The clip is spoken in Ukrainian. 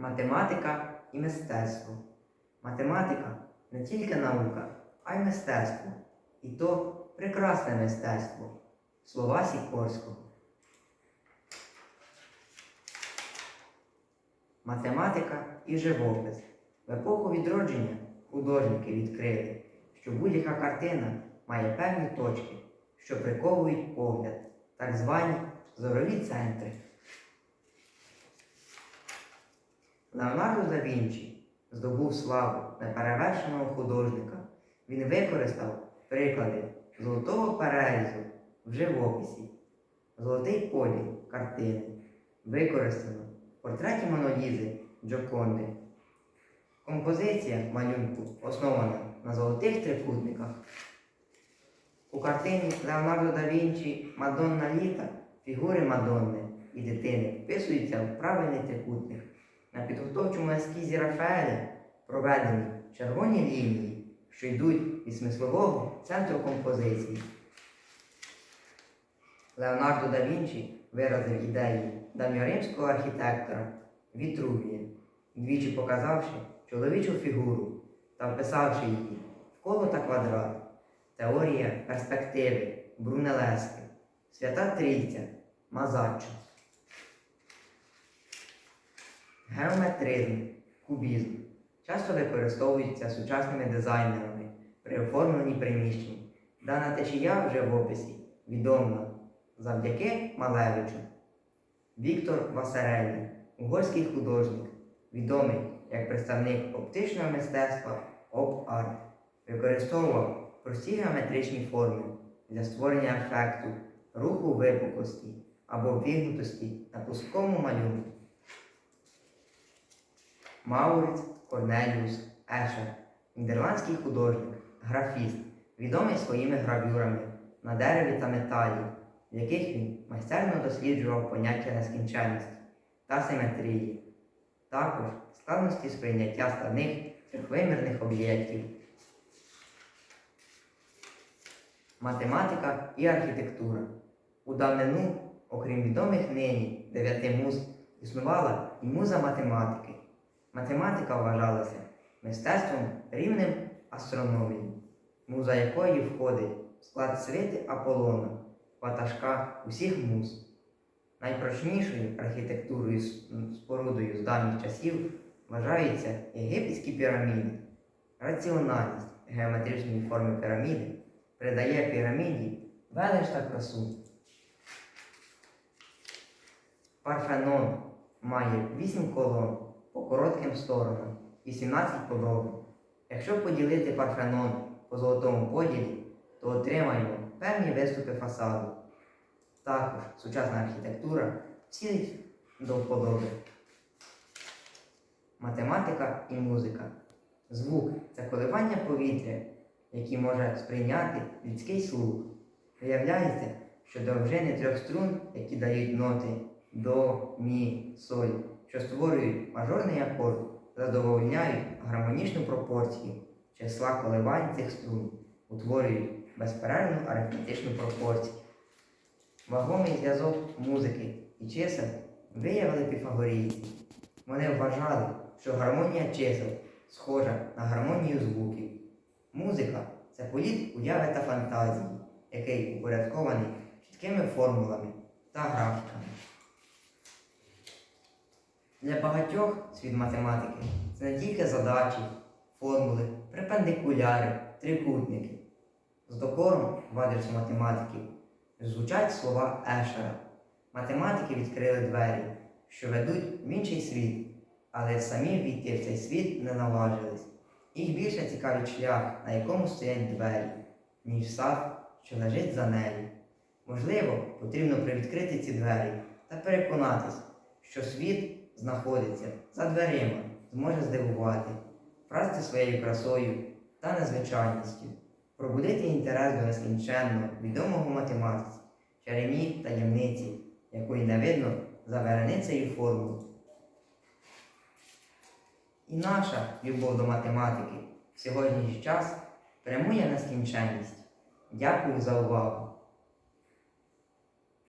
Математика і мистецтво. Математика не тільки наука, а й мистецтво. І то прекрасне мистецтво. Слова Сікорського. Математика і живопис. В епоху відродження художники відкрили, що будь-яка картина має певні точки, що приковують погляд, так звані зорові центри. Леонардо да Вінчі здобув славу неперевершеного художника. Він використав приклади золотого перерізу в живописі, золотий поділ картини, використано в портреті Монолізи Джоконди. Композиція малюнку основана на золотих трикутниках. У картині Леонардо да Вінчі Мадонна літа фігури Мадонни і дитини вписуються в правильний трикутник. На підготовчому ескізі Рафаеля проведені червоні лінії, що йдуть від смислового центру композиції. Леонардо да Вінчі виразив ідеї давньоримського архітектора Вітрувія, двічі показавши чоловічу фігуру та вписавши її в коло та квадрат. Теорія перспективи Брунелески, Свята Трійця Мазаччо. Геометризм, кубізм часто використовується сучасними дизайнерами при оформленні приміщень. Дана течія вже в живописі відома завдяки Малевичу. Віктор Васарелі, угорський художник, відомий як представник оптичного мистецтва оп-арт, використовував прості геометричні форми для створення ефекту, руху випуклості або вігнутості на плоскому малюнку. Мауриц Корнеліус Ешер, нідерландський художник, графіст, відомий своїми гравюрами на дереві та металі, в яких він майстерно досліджував поняття нескінченності та симетрії, також складності сприйняття складних трьохвимірних об'єктів. Математика і архітектура. У давнину, окрім відомих нині дев'яти муз, існувала і муза математики. Математика вважалася мистецтвом рівнем астрономії, муза якої входить в склад свити Аполлона, ватажка усіх муз. Найпрочнішою архітектурою спорудою з давніх часів вважаються єгипетські піраміди. Раціональність геометричної форми піраміди придає піраміді велич та красу. Парфенон має 8 колон по коротким сторонам і 17 по довгим. Якщо поділити парфенон по золотому поділі, то отримаємо певні виступи фасаду. Також сучасна архітектура цілить до вподоби. Математика і музика. Звук це коливання повітря, які може сприйняти людський слух. Виявляється, що довжини трьох струн, які дають ноти до, мі, соль, що створюють мажорний акорд, задовольняють гармонічну пропорцію числа коливань цих струн, утворюють безперервну арифметичну пропорцію. Вагомий зв'язок музики і чисел виявили піфагорійці. Вони вважали, що гармонія чисел схожа на гармонію звуків. Музика це політ уяви та фантазії, який упорядкований чіткими формулами та графіками. Для багатьох світ математики це не тільки задачі, формули, перпендикуляри, трикутники. З докором в адресу математиків звучать слова Ешера. Математики відкрили двері, що ведуть в інший світ, але самі війти в цей світ не наважились. Їх більше цікавить шлях, на якому стоять двері, ніж сад, що лежить за нею. Можливо, потрібно привідкрити ці двері та переконатись, що світ знаходиться за дверима, зможе здивувати, вразити своєю красою та незвичайністю, пробудити інтерес до нескінченно відомого математиці, чарівні таємниці, якої не видно за вереницею формул. І наша любов до математики в сьогоднішній час прямує нескінченність. Дякую за увагу!